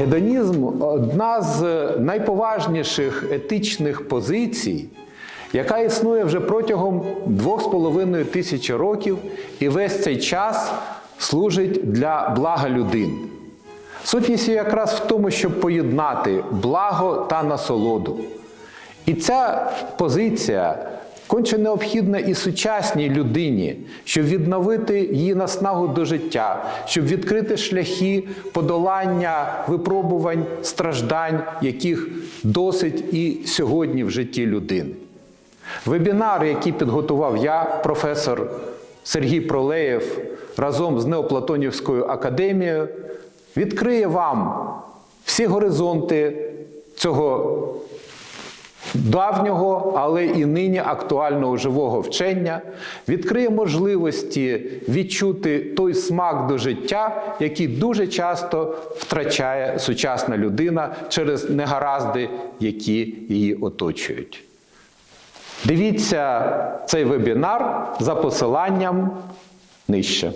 Гедонізм одна з найповажніших етичних позицій, яка існує вже протягом двох з половиною тисячі років і весь цей час служить для блага людини. Сутність якраз в тому, щоб поєднати благо та насолоду. І ця позиція конче необхідна і сучасній людині, щоб відновити її наснагу до життя, щоб відкрити шляхи подолання випробувань, страждань, яких досить і сьогодні в житті людини. Вебінар, який підготував я, професор Сергій Пролеєв, разом з Неоплатонівською академією, відкриє вам всі горизонти цього давнього, але і нині актуального живого вчення, відкриє можливості відчути той смак до життя, який дуже часто втрачає сучасна людина через негаразди, які її оточують. Дивіться цей вебінар за посиланням нижче.